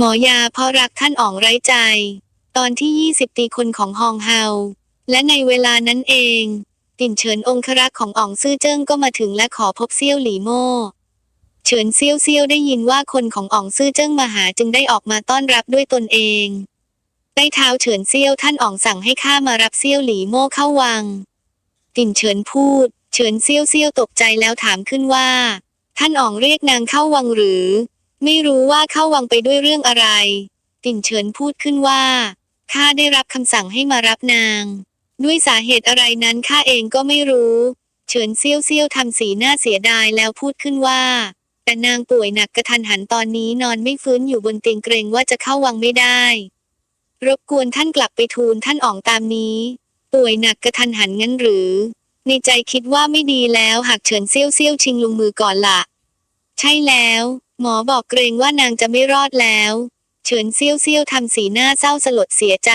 หมอยาเพราะรักท่านอ๋องไร้ใจ ตอนที่ 20 ตีคนของฮองเฮา และในเวลานั้นเอง ติ่นเฉินองครักษ์ของอ๋องซื่อเจิ้งก็มาถึงและขอพบเซี่ยวหลี่โม่เฉินเซี่ยวเซี่ยวได้ยินว่าคนของอ๋องซื่อเจิ้งมาหาจึงได้ออกมาต้อนรับด้วยตนเองได้เท้าเฉินเซี่ยวท่านอ๋องสั่งให้ข้ามารับเซี่ยวหลี่โม่เข้าวัง ติ่นเฉินพูด เฉินเซี่ยวเซี่ยวตกใจแล้วถามขึ้นว่า ท่านอ๋องเรียกนางเข้าวังหรือ ไม่รู้ว่าเข้าวังไปด้วยเรื่องอะไร ติ่นเฉินพูดขึ้นว่า ข้าได้รับคำสั่งให้มารับนาง ด้วยสาเหตุอะไรนั้นข้าเองก็ไม่รู้ เฉินเซี่ยวเซี่ยวทำสีหน้าเสียดายแล้วพูดขึ้นว่า แต่นางป่วยหนักกระทันหันตอนนี้นอนไม่ฟื้นอยู่บนเตียงเกรงว่าจะเข้าวังไม่ได้ รบกวนท่านกลับไปทูลท่านอ๋องตามนี้ ป่วยหนักกระทันหันงั้นหรือ ในใจคิดว่าไม่ดีแล้วหากเฉินเซี่ยวเซี่ยวชิงลงมือก่อนละ ใช่แล้ว หมอบอกเกรงว่านางจะไม่รอดแล้ว เฉินเซี่ยวเซี่ยวทำสีหน้าเศร้าสลดเสียใจ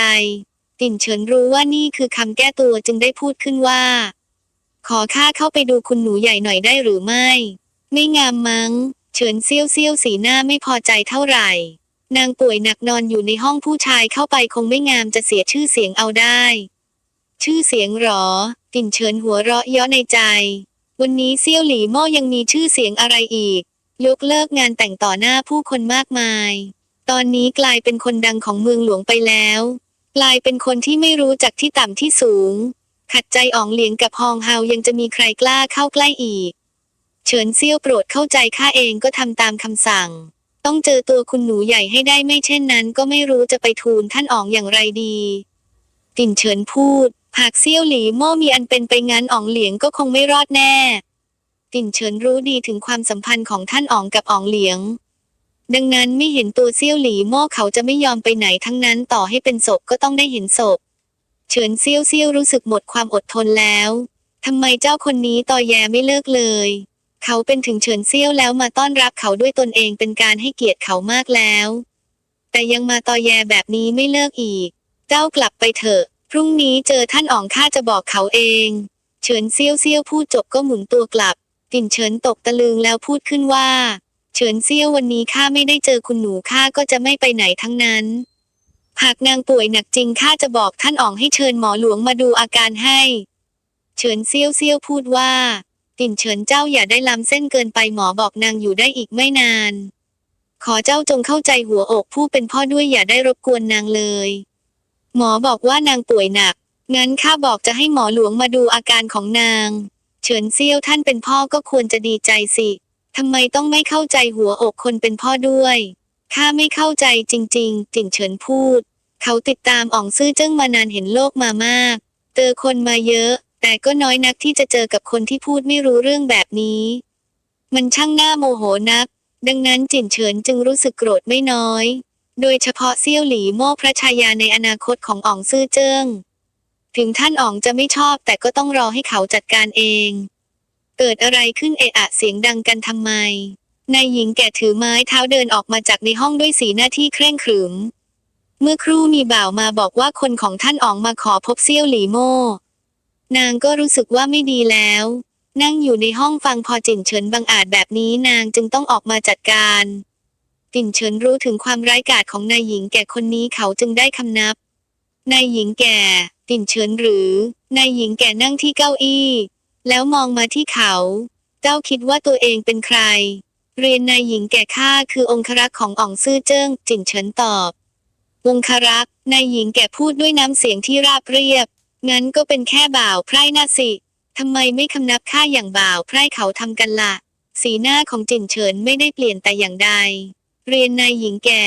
ติ่นเฉินรู้ว่านี่คือคำแก้ตัวจึงได้พูดขึ้นว่า ขอข้าเข้าไปดูคุณหนูใหญ่หน่อยได้หรือไม่ ไม่งามมั้ง เฉินเซี่ยวเซี่ยวสีหน้าไม่พอใจเท่าไหร่ นางป่วยหนักนอนอยู่ในห้องผู้ชายเข้าไปคงไม่งามจะเสียชื่อเสียงเอาได้ ชื่อเสียงหรอ ติ่นเฉินหัวเราะเย้อในใจ วันนี้เซี่ยวหลี่ม่ยังมีชื่อเสียงอะไรอีก ยกเลิกงานแต่งต่อหน้าผู้คนมากมาย ตอนนี้กลายเป็นคนดังของเมืองหลวงไปแล้ว กลายเป็นคนที่ไม่รู้จักที่ต่ำที่สูง ขัดใจอองเหลียงกับฮองเฮายังจะมีใครกล้าเข้าใกล้อีก เฉินเซี่ยวโปรดเข้าใจข้าเองก็ทำตามคำสั่ง ต้องเจอตัวคุณหนูใหญ่ให้ได้ไม่เช่นนั้นก็ไม่รู้จะไปทูลท่านอองอย่างไรดีติ่นเฉินพูดหากเซี่ยวหลีโม่มีอันเป็นไปงั้นอองเหลียงก็คงไม่รอดแน่ ติ่นเฉินรู้ดีถึงความสัมพันธ์ของท่านอ๋องกับอ๋องเหลียง ดังนั้นไม่เห็นตัวเซี่ยวหลีโม่เขาจะไม่ยอมไปไหนทั้งนั้นต่อให้เป็นศพก็ต้องได้เห็นศพ เฉินเซี่ยวเซี่ยวรู้สึกหมดความอดทนแล้วทำไมเจ้าคนนี้ตอแยไม่เลิกเลย เขาเป็นถึงเฉินเซี่ยวแล้วมาต้อนรับเขาด้วยตนเองเป็นการให้เกียรติเขามากแล้ว แต่ยังมาตอแยแบบนี้ไม่เลิกอีก เจ้ากลับไปเถอะ พรุ่งนี้เจอท่านอ๋องข้าจะบอกเขาเอง เฉินเซี่ยวเซี่ยวพูดจบก็หมุนตัวกลับ ติ่นเฉินตกตะลึงแล้วพูดขึ้นว่า เฉินเซี่ยววันนี้ข้าไม่ได้เจอคุณหนูข้าก็จะไม่ไปไหนทั้งนั้นหากนางป่วยหนักจริงข้าจะบอกท่านอ๋องให้เชิญหมอหลวงมาดูอาการให้ เฉินเซี่ยวเซี่ยวพูดว่าติ่นเฉินเจ้าอย่าได้ล้ำเส้นเกินไปหมอบอกนางอยู่ได้อีกไม่นาน ขอเจ้าจงเข้าใจหัวอกผู้เป็นพ่อด้วยอย่าได้รบกวนนางเลย หมอบอกว่านางป่วยหนัก งั้นข้าบอกจะให้หมอหลวงมาดูอาการของนาง เฉินเซี่ยวท่านเป็นพ่อก็ควรจะดีใจสิทำไมต้องไม่เข้าใจหัวอกคนเป็นพ่อด้วยข้าไม่เข้าใจจริงๆติ่นเฉินพูด เขาติดตามอ๋องซื่อเจิ้งมานานเห็นโลกมามาก เจอคนมาเยอะ แต่ก็น้อยนักที่จะเจอกับคนที่พูดไม่รู้เรื่องแบบนี้ มันช่างหน่าโมโหนัก ดังนั้นจิ่นเฉินจึงรู้สึกโกรธไม่น้อย โดยเฉพาะเซี่ยวหลีโม่พระชายาในอนาคตของอ๋องซื่อเจิ้ง ถึงท่านอ๋องจะไม่ชอบแต่ก็ต้องรอให้เขาจัดการเอง เกิดอะไรขึ้นเอะอะเสียงดังกันทำไม นายหญิงแก่ถือไม้เท้าเดินออกมาจากในห้องด้วยสีหน้าที่เคร่งขรึม เมื่อครู่มีบ่าวมาบอกว่าคนของท่านอ๋องมาขอพบเซี่ยวหลี่โม่ นางก็รู้สึกว่าไม่ดีแล้ว นั่งอยู่ในห้องฟังพอจินเฉินบังอาจแบบนี้นางจึงต้องออกมาจัดการจินเฉินรู้ถึงความร้ายกาจของนายหญิงแก่คนนี้เขาจึงได้คำนับ นายหญิงแก่ ติ่นเฉินหรือ นายหญิงแก่นั่งที่เก้าอี้ แล้วมองมาที่เขา เจ้าคิดว่าตัวเองเป็นใคร เรียนนายหญิงแก่ข้าคือองครักษ์ของอ่องซื่อเจิ้งจิ่นเฉินตอบ องครักษ์นายหญิงแก่พูดด้วยน้ำเสียงที่ราบเรียบ งั้นก็เป็นแค่บ่าวไพร่น่ะสิทำไมไม่คำนับข้าอย่างบ่าวไพร่เขาทำกันละ่ะ สีหน้าของจิ่นเฉินไม่ได้เปลี่ยนแต่อย่างใด เรียนนายหญิงแก่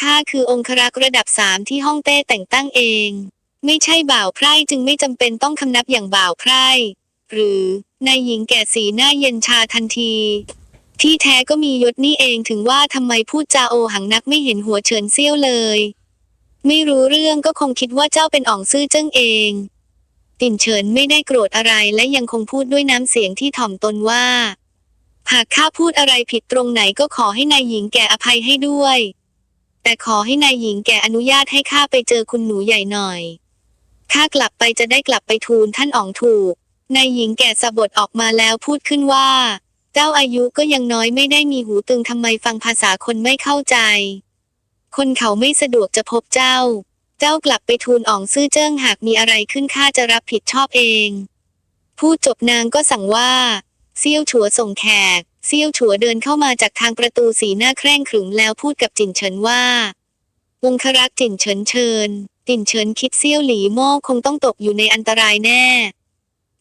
ข้าคือองครักษ์ระดับสามที่ห้องเต้แต่งตั้งเอง ไม่ใช่บ่าวไพร่จึงไม่จำเป็นต้องคำนับอย่างบ่าวไพร่ หรือนายหญิงแก่สีหน้าเย็นชาทันที ที่แท้ก็มียศนี่เองถึงว่าทำไมพูดจาโอหังนักไม่เห็นหัวเฉินเซี่ยวเลย ไม่รู้เรื่องก็คงคิดว่าเจ้าเป็นอ่องซื่อเจิ้งเอง ติ่นเฉินไม่ได้โกรธอะไรและยังคงพูดด้วยน้ำเสียงที่ถ่อมตนว่า หากข้าพูดอะไรผิดตรงไหนก็ขอให้นายหญิงแก่อภัยให้ด้วย แต่ขอให้นายหญิงแก่อนุญาตให้ข้าไปเจอคุณหนูใหญ่หน่อย ข้ากลับไปจะได้กลับไปทูลท่านอ๋องถูก นายหญิงแก่สะบดออกมาแล้วพูดขึ้นว่า เจ้าอายุก็ยังน้อยไม่ได้มีหูตึงทำไมฟังภาษาคนไม่เข้าใจ คนเขาไม่สะดวกจะพบเจ้า เจ้ากลับไปทูลอ่องซื่อเจิ้งหากมีอะไรขึ้นข้าจะรับผิดชอบเอง พูดจบนางก็สั่งว่าเซี่ยวฉัวส่งแขกเซี่ยวฉัวเดินเข้ามาจากทางประตูสีหน้าแคร่งขรึมแล้วพูดกับจินเฉินว่าวงครักษ์จินเฉินเชิญ จินเฉินคิดเซี่ยวหลีโม่คงต้องตกอยู่ในอันตรายแน่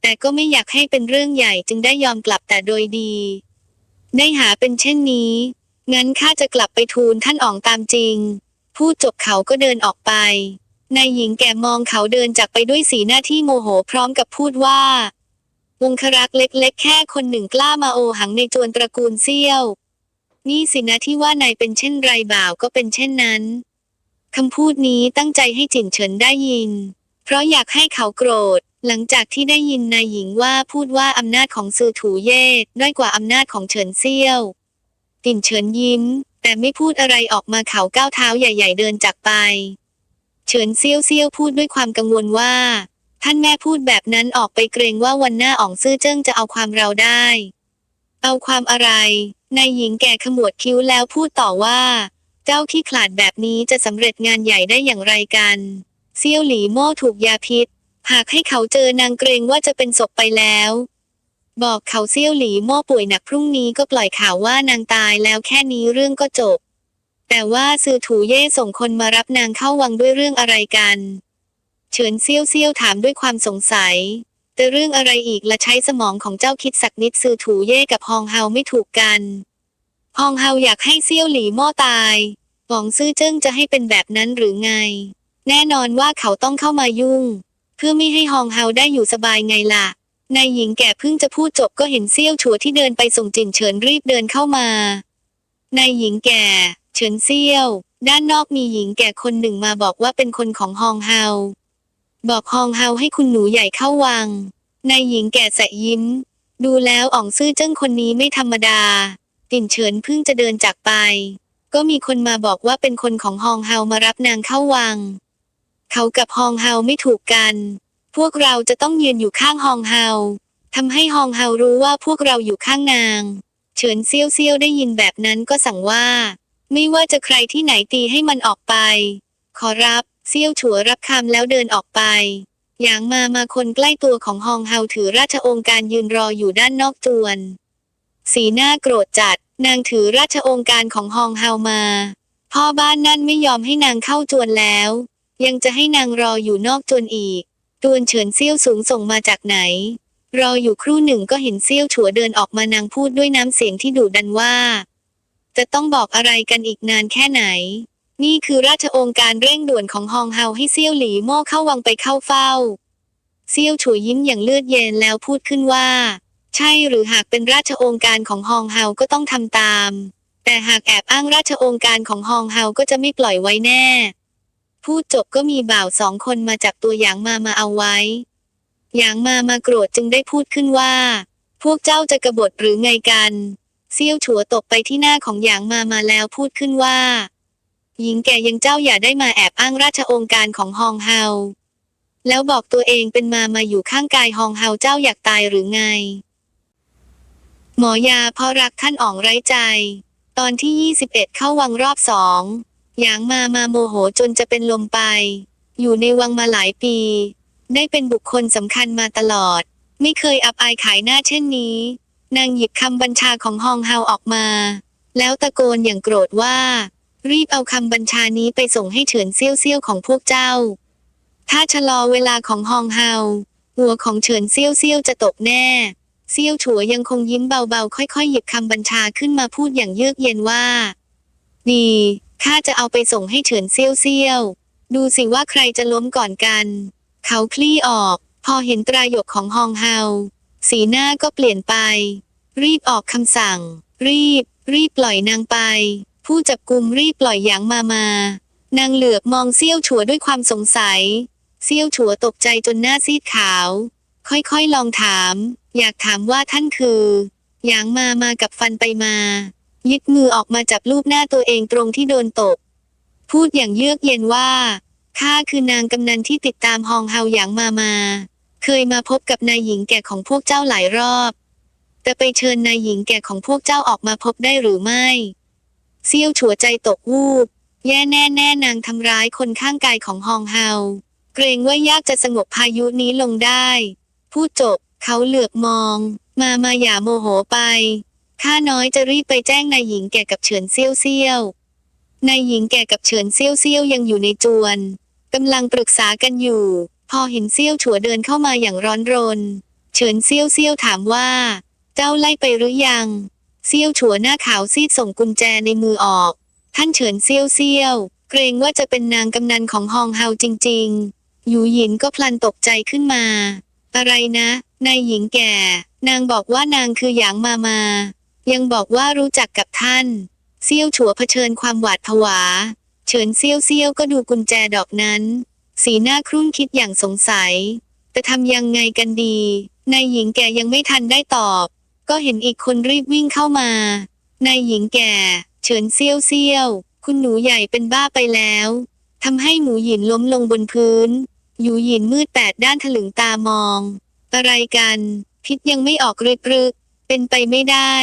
แต่ก็ไม่อยากให้เป็นเรื่องใหญ่จึงได้ยอมกลับแต่โดยดี ได้หาเป็นเช่นนี้ งั้นข้าจะกลับไปทูลท่านอ๋องตามจริง พูดจบเขาก็เดินออกไป นายหญิงแก่มองเขาเดินจากไปด้วยสีหน้าที่โมโหพร้อมกับพูดว่าวงครักเล็ก ๆ แค่คนหนึ่งกล้ามาโอหังในจวนตระกูลเซี่ยว นี่สินะที่ว่านายเป็นเช่นไรบ่าวก็เป็นเช่นนั้น คำพูดนี้ตั้งใจให้จินเฉินได้ยิน เพราะอยากให้เขาโกรธ หลังจากที่ได้ยินนายหญิงว่าพูดว่าอำนาจของซือถูเย่ด้อยกว่าอำนาจของเฉินเซี่ยวตินเฉินยิ้ม แต่ไม่พูดอะไรออกมาเขาก้าวเท้าใหญ่ ๆ เดินจากไป เฉินเซี่ยวเซี่ยวพูดด้วยความกังวลว่า ท่านแม่พูดแบบนั้นออกไปเกรงว่าวันหน้าอ่องซื่อเจิ้งจะเอาความเราได้ เอาความอะไรนายหญิงแก่ขมวดคิ้วแล้วพูดต่อว่า เจ้าขี้ขลาดแบบนี้จะสำเร็จงานใหญ่ได้อย่างไรกันเซี่ยวหลีโม่ถูกยาพิษ หากให้เขาเจอนางเกรงว่าจะเป็นศพไปแล้ว บอกเขาเซี่ยวหลีโม่ป่วยหนักพรุ่งนี้ก็ปล่อยข่าวว่านางตายแล้วแค่นี้เรื่องก็จบ แต่ว่าซือถูเย่ส่งคนมารับนางเข้าวังด้วยเรื่องอะไรกันเฉินเซี่ยวเซี่ยวถามด้วยความสงสัย แต่เรื่องอะไรอีกละใช้สมองของเจ้าคิดสักนิดซือถูเย่กับฮองเฮาไม่ถูกกัน ฮองเฮาอยากให้เซี่ยวหลีม่ตายหวองซื่อเจิ้งจะให้เป็นแบบนั้นหรือไง แน่นอนว่าเขาต้องเข้ามายุ่ง เพื่อไม่ให้ฮองเฮาได้อยู่สบายไงล่ะ นายหญิงแก่เพิ่งจะพูดจบก็เห็นเซี่ยวชัวที่เดินไปส่งจินเฉินรีบเดินเข้ามานายหญิงแก่ เฉินเซี่ยว ด้านนอกมีหญิงแก่คนหนึ่งมาบอกว่าเป็นคนของฮองเฮา บอกฮองเฮาให้คุณหนูใหญ่เข้าวัง นายหญิงแก่แสะยิ้ม ดูแล้วอ่องซื่อเจิ้งคนนี้ไม่ธรรมดา ตินเฉินเพิ่งจะเดินจากไป ก็มีคนมาบอกว่าเป็นคนของฮองเฮามารับนางเข้าวัง เขากับฮองเฮาไม่ถูกกัน พวกเราจะต้องยืนอยู่ข้างฮองเฮาทำให้ฮองเฮารู้ว่าพวกเราอยู่ข้างนาง เฉินเซี่ยวเซี่ยวได้ยินแบบนั้นก็สั่งว่า ไม่ว่าจะใครที่ไหนตีให้มันออกไป ขอรับเซี่ยวฉัวรับคำแล้วเดินออกไปหยางมามาคนใกล้ตัวของฮองเฮาถือราชองค์การยืนรออยู่ด้านนอกจวน สีหน้าโกรธจัด นางถือราชองค์การของฮองเฮามา พ่อบ้านนั่นไม่ยอมให้นางเข้าจวนแล้ว ยังจะให้นางรออยู่นอกจวนอีกตวนเฉินเซี่ยวสูงส่งมาจากไหน รออยู่ครู่หนึ่งก็เห็นเซี่ยวฉัวเดินออกมานางพูดด้วยน้ำเสียงที่ดุดันว่า จะต้องบอกอะไรกันอีกนานแค่ไหน นี่คือราชองค์การเร่งด่วนของฮองเฮาให้เซี่ยวหลีโม่เข้าวังไปเข้าเฝ้า เซี่ยวฉวยิ้มอย่างเลือดเย็นแล้วพูดขึ้นว่า ใช่หรือหากเป็นราชองค์การของฮองเฮาก็ต้องทำตาม แต่หากแอบอ้างราชองค์การของฮองเฮาก็จะไม่ปล่อยไว้แน่ พูดจบก็มีบ่าวสองคนมาจับตัวหยางมามาเอาไว้ หยางมามาโกรธจึงได้พูดขึ้นว่า พวกเจ้าจะกบฏหรือไงกัน เซี่ยวฉัวตบไปที่หน้าของหยางมามาแล้วพูดขึ้นว่า หญิงแก่ยังเจ้าอย่าได้มาแอบอ้างราชองค์การของฮองเฮาแล้วบอกตัวเองเป็นมามาอยู่ข้างกายฮองเฮาเจ้าอยากตายหรือไง หมอยาเพราะรักท่านอ๋องไร้ใจ ตอนที่ 21 เข้าวังรอบสองหยางมามาโมโหจนจะเป็นลมไป อยู่ในวังมาหลายปี ได้เป็นบุคคลสำคัญมาตลอด ไม่เคยอับอายขายหน้าเช่นนี้ นางหยิบคำบัญชาของฮองเฮาออกมา แล้วตะโกนอย่างโกรธว่า รีบเอาคำบัญชานี้ไปส่งให้เฉินเซี่ยวเซี่ยวของพวกเจ้า ถ้าชะลอเวลาของฮองเฮาหัวของเฉินเซี่ยวเซี่ยวจะตกแน่ เซี่ยวฉัวยังคงยิ้มเบาๆ ค่อยๆ หยิบคำบัญชาขึ้นมาพูดอย่างเยือกเย็นว่า ดีข้าจะเอาไปส่งให้เฉินเซี่ยวเซี่ยวดูสิว่าใครจะล้มก่อนกัน เขาคลี่ออก พอเห็นตรายกของฮองเฮาสีหน้าก็เปลี่ยนไป รีบออกคำสั่ง รีบ รีบปล่อยนางไป ผู้จับกุมรีบปล่อยหยางมามานางเหลือบมองเซี่ยวฉัวด้วยความสงสัย เซี่ยวฉัวตกใจจนหน้าซีดขาว ค่อยๆลองถาม อยากถามว่าท่านคือหยางมามากับฟันไปมา ยึดมือออกมาจับรูปหน้าตัวเองตรงที่โดนตบ พูดอย่างเยือกเย็นว่า ข้าคือนางกำนันที่ติดตามฮองเฮาหยางมามา เคยมาพบกับนายหญิงแก่ของพวกเจ้าหลายรอบ แต่ไปเชิญนายหญิงแก่ของพวกเจ้าออกมาพบได้หรือไม่ เซี่ยวฉัวใจตกวูบ แย่แน่แน่นางทำร้ายคนข้างกายของฮองเฮา เกรงว่ายากจะสงบพายุนี้ลงได้ พูดจบ เขาเหลือบมอง มามาอย่าโมโหไป ข้าน้อยจะรีบไปแจ้งนายหญิงแก่กับเฉินเซี่ยวเซี่ยวนายหญิงแก่กับเฉินเซี่ยวเซี่ยวยังอยู่ในจวนกำลังปรึกษากันอยู่ พอเห็นเซี่ยวฉัวเดินเข้ามาอย่างร้อนรน เฉินเซี่ยวเซี่ยวถามว่า เจ้าไล่ไปหรือยัง เซี่ยวฉัวหน้าขาวซีดส่งกุญแจในมือออก ท่านเฉินเซี่ยวเซี่ยว เกรงว่าจะเป็นนางกำนันของฮองเฮาจริงๆหยูหยินก็พลันตกใจขึ้นมา อะไรนะ นายหญิงแก่ นางบอกว่านางคือหยางมามา ยังบอกว่ารู้จักกับท่าน เซี่ยวฉัวเผชิญความหวาดผวา เฉินเซี่ยวเซี่ยวก็ดูกุญแจดอกนั้น สีหน้าครุ่นคิดอย่างสงสัย แต่ทำยังไงกันดี นายหญิงแก่ยังไม่ทันได้ตอบ ก็เห็นอีกคนรีบวิ่งเข้ามานายหญิงแก่ เฉินเซี่ยวเซี่ยว คุณหนูใหญ่เป็นบ้าไปแล้วทำให้หมูหยินล้มลงบนพื้น หยูหยินมืดแปดด้านถลึงตามอง อะไรกัน พิษยังไม่ออกรึกรึกเป็นไปไม่ได้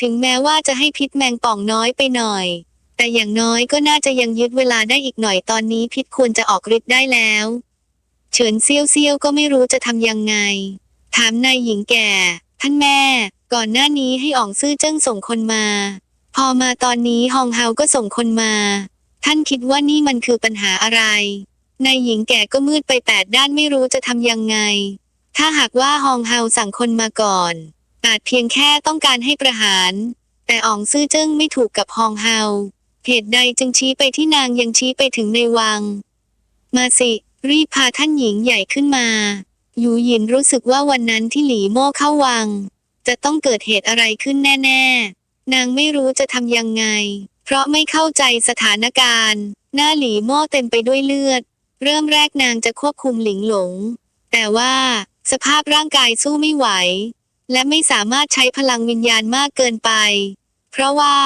ถึงแม้ว่าจะให้พิษแมงป่องน้อยไปหน่อย แต่อย่างน้อยก็น่าจะยังยึดเวลาได้อีกหน่อยตอนนี้พิษควรจะออกฤทธิ์ได้แล้ว เฉินเซี่ยวเซี่ยวก็ไม่รู้จะทำยังไง ถามนายหญิงแก่ ท่านแม่ ก่อนหน้านี้ให้อ่องซื่อเจิ้งส่งคนมา พอมาตอนนี้ฮองเฮาก็ส่งคนมา ท่านคิดว่านี่มันคือปัญหาอะไรนายหญิงแก่ก็มืดไปแปดด้านไม่รู้จะทำยังไง ถ้าหากว่าฮองเฮาสั่งคนมาก่อน อาจเพียงแค่ต้องการให้ประหาร แต่อองซื่อเจิ้งไม่ถูกกับฮองเฮาเหตุใดจึงชี้ไปที่นางยังชี้ไปถึงในวัง มาสิ รีบพาท่านหญิงใหญ่ขึ้นมาหยูหยินรู้สึกว่าวันนั้นที่หลีโม่เข้าวัง จะต้องเกิดเหตุอะไรขึ้นแน่ ๆ นางไม่รู้จะทำยังไง เพราะไม่เข้าใจสถานการณ์ หน้าหลีโม่เต็มไปด้วยเลือด เริ่มแรกนางจะควบคุมหลิงหลง แต่ว่า สภาพร่างกายสู้ไม่ไหว และไม่สามารถใช้พลังวิญญาณมากเกินไป เพราะว่า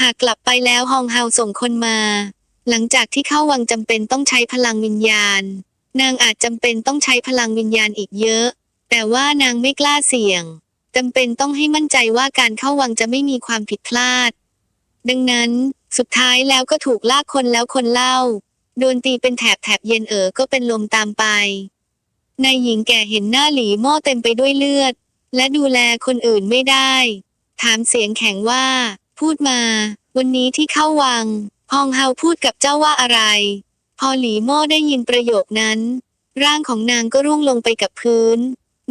หากกลับไปแล้วฮองเฮาส่งคนมา หลังจากที่เข้าวังจำเป็นต้องใช้พลังวิญญาณ นางอาจจำเป็นต้องใช้พลังวิญญาณอีกเยอะ แต่ว่านางไม่กล้าเสี่ยงจำเป็นต้องให้มั่นใจว่าการเข้าวังจะไม่มีความผิดพลาด ดังนั้นสุดท้ายแล้วก็ถูกลากคนแล้วคนเล่า โดนตีเป็นแถบแถบเย็นเอ๋อก็เป็นลมตามไป นายหญิงแก่เห็นหน้าหลีหม้อเต็มไปด้วยเลือด และดูแลคนอื่นไม่ได้ ถามเสียงแข็งว่า พูดมา วันนี้ที่เข้าวังฮองเฮาพูดกับเจ้าว่าอะไร พอหลีโม่ได้ยินประโยคนั้น ร่างของนางก็ร่วงลงไปกับพื้น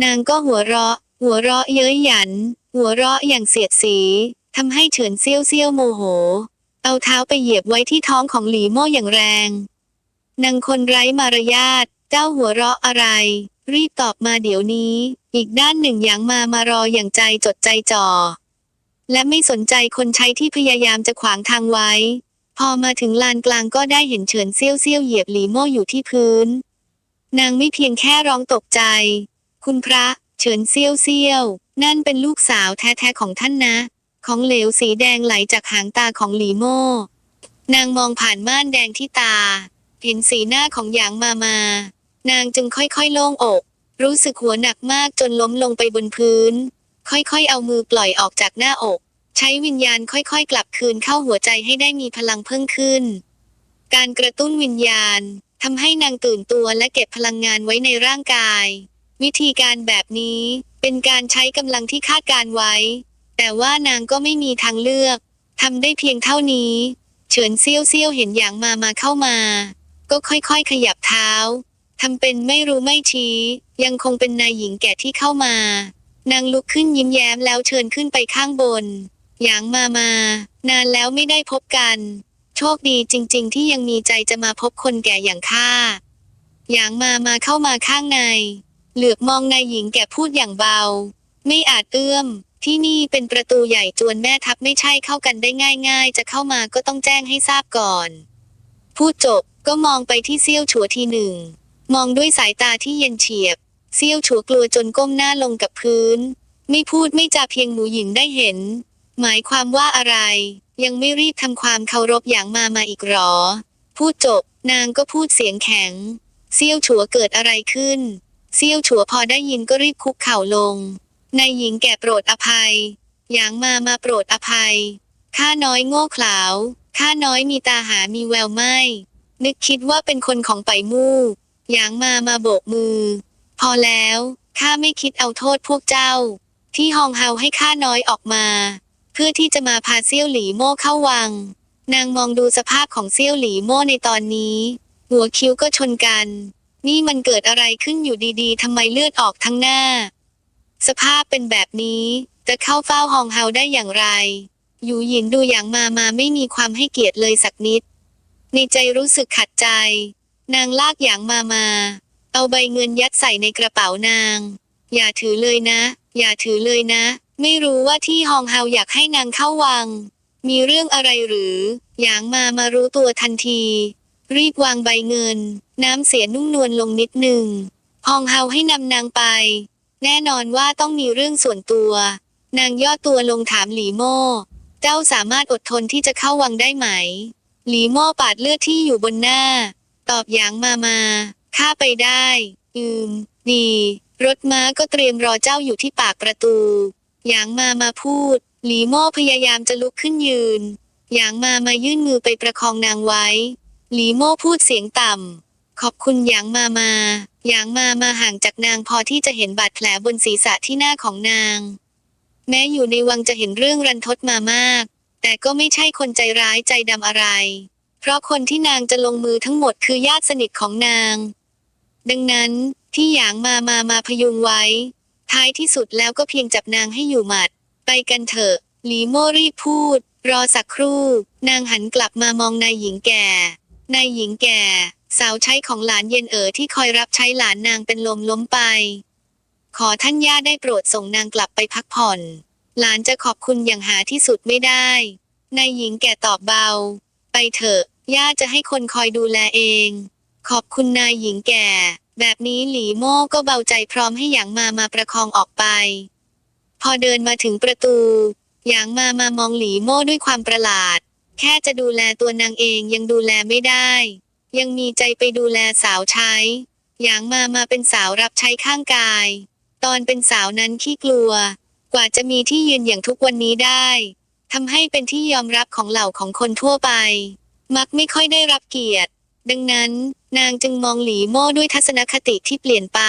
นางก็หัวเราะ หัวเราะเย้ยหยัน หัวเราะอย่างเสียดสีทำให้เฉินเซี่ยวเซี่ยวโมโห เอาเท้าไปเหยียบไว้ที่ท้องของหลีโม่อย่างแรงนางคนไร้มารยาท เจ้าหัวเราะอะไร รีบตอบมาเดี๋ยวนี้ อีกด้านหนึ่งหยางมามารออย่างใจจดใจจ่อ และไม่สนใจคนใช้ที่พยายามจะขวางทางไว้ พอมาถึงลานกลางก็ได้เห็นเฉินเซี่ยวเซี่ยวเหยียบหลีโม่อยู่ที่พื้น นางไม่เพียงแค่ร้องตกใจ คุณพระ เฉินเซี่ยวเซี่ยว นั่นเป็นลูกสาวแท้ๆของท่านนะ ของเหลวสีแดงไหลจากหางตาของหลีโม่นางมองผ่านม่านแดงที่ตา เห็นสีหน้าของหยางมามา นางจึงค่อยๆโล่งอก รู้สึกหัวหนักมากจนล้มลงไปบนพื้น ค่อยๆเอามือปล่อยออกจากหน้าอก ใช้วิญญาณค่อยๆ กลับคืนเข้าหัวใจให้ได้มีพลังเพิ่มขึ้น การกระตุ้นวิญญาณทำให้นางตื่นตัวและเก็บพลังงานไว้ในร่างกาย วิธีการแบบนี้เป็นการใช้กำลังที่คาดการไว้ แต่ว่านางก็ไม่มีทางเลือกทำได้เพียงเท่านี้ เฉินเซี่ยวเซี่ยวเห็นอย่างมามาเข้ามา ก็ค่อยๆ ขยับเท้า ทำเป็นไม่รู้ไม่ชี้ ยังคงเป็นนายหญิงแก่ที่เข้ามานางลุกขึ้นยิ้มแย้มแล้วเชิญขึ้นไปข้างบน หยางมามา นานแล้วไม่ได้พบกัน โชคดีจริง ๆ ที่ยังมีใจจะมาพบคนแก่อย่างข้า หยางมามาเข้ามาข้างใน เหลือบมองนายหญิงแก่พูดอย่างเบา ไม่อาจเอื้อม ที่นี่เป็นประตูใหญ่จวนแม่ทัพไม่ใช่เข้ากันได้ง่าย ๆ จะเข้ามาก็ต้องแจ้งให้ทราบก่อน พูดจบก็มองไปที่เซี่ยวฉวทีหนึ่ง มองด้วยสายตาที่เย็นเฉียบ เซี่ยวฉวกลัวจนก้มหน้าลงกับพื้น ไม่พูดไม่จาเพียงหมูหญิงได้เห็น หมายความว่าอะไร ยังไม่รีบทำความเคารพอย่างมามาอีกหรอ พูดจบ นางก็พูดเสียงแข็ง เซี่ยวฉวเกิดอะไรขึ้น เซี่ยวฉวพอได้ยินก็รีบคุกเข่าลงนายหญิงแก่โปรดอภัยหยางมามาโปรดอภัย ข้าน้อยโง่เขลา ข้าน้อยมีตาหามีแววไม่ นึกคิดว่าเป็นคนของไปมู่ หยางมามาโบกมือ พอแล้วข้าไม่คิดเอาโทษพวกเจ้า ที่ฮองเฮาให้ข้าน้อยออกมา เพื่อที่จะมาพาเซี่ยวหลีโม่เข้าวัง นางมองดูสภาพของเซี่ยวหลีโม่ในตอนนี้ หัวคิ้วก็ชนกัน นี่มันเกิดอะไรขึ้นอยู่ดีๆทำไมเลือดออกทั้งหน้า สภาพเป็นแบบนี้จะเข้าเฝ้าฮองเฮาได้อย่างไรอยู่หยินดูอย่างมามาไม่มีความให้เกียรติเลยสักนิด ในใจรู้สึกขัดใจ นางลากอย่างมามา เอาใบเงินยัดใส่ในกระเป๋านาง อย่าถือเลยนะ อย่าถือเลยนะ ไม่รู้ว่าที่ฮองเฮาอยากให้นางเข้าวัง มีเรื่องอะไรหรือ หยางมามารู้ตัวทันที รีบวางใบเงิน น้ำเสียนุ่มนวลลงนิดหนึ่งฮองเฮาให้นำนางไป แน่นอนว่าต้องมีเรื่องส่วนตัว นางย่อตัวลงถามหลีโม่เจ้าสามารถอดทนที่จะเข้าวังได้ไหม หลีโม่ปาดเลือดที่อยู่บนหน้า ตอบหยางมามาข้าไปได้ อืม ดี รถม้าก็เตรียมรอเจ้าอยู่ที่ปากประตูหยางมามาพูด หลีโม่พยายามจะลุกขึ้นยืนหยางมามายื่นมือไปประคองนางไว้ หลีโม่พูดเสียงต่ำ ขอบคุณหยางมามาหยางมามาห่างจากนางพอที่จะเห็นบาดแผลบนศีรษะที่หน้าของนาง แม้อยู่ในวังจะเห็นเรื่องรันทดมามาก แต่ก็ไม่ใช่คนใจร้ายใจดำอะไร เพราะคนที่นางจะลงมือทั้งหมดคือญาติสนิทของนาง ดังนั้นที่หยางมามามาพยุงไว้ ท้ายที่สุดแล้วก็เพียงจับนางให้อยู่หมัด ไปกันเถอะ หลีโม่รีพูด รอสักครู่ นางหันกลับมามองนายหญิงแก่ นายหญิงแก่ สาวใช้ของหลานเย็นเอ๋อที่คอยรับใช้หลานนางเป็นลมล้มไป ขอท่านย่าได้โปรดส่งนางกลับไปพักผ่อน หลานจะขอบคุณอย่างหาที่สุดไม่ได้ นายหญิงแก่ตอบเบา ไปเถอะ ย่าจะให้คนคอยดูแลเอง ขอบคุณนายหญิงแก่ แบบนี้หลีโม่ก็เบาใจพร้อมให้หยางมามาประคองออกไป พอเดินมาถึงประตู หยางมามามองหลีโม่ด้วยความประหลาด แค่จะดูแลตัวนางเองยังดูแลไม่ได้ ยังมีใจไปดูแลสาวใช้ หยางมามาเป็นสาวรับใช้ข้างกาย ตอนเป็นสาวนั้นขี้กลัว กว่าจะมีที่ยืนอย่างทุกวันนี้ได้ทำให้เป็นที่ยอมรับของเหล่าของคนทั่วไป มักไม่ค่อยได้รับเกียรติ ดังนั้น นางจึงมองหลีโม่ด้วยทัศนคติที่เปลี่ยนไป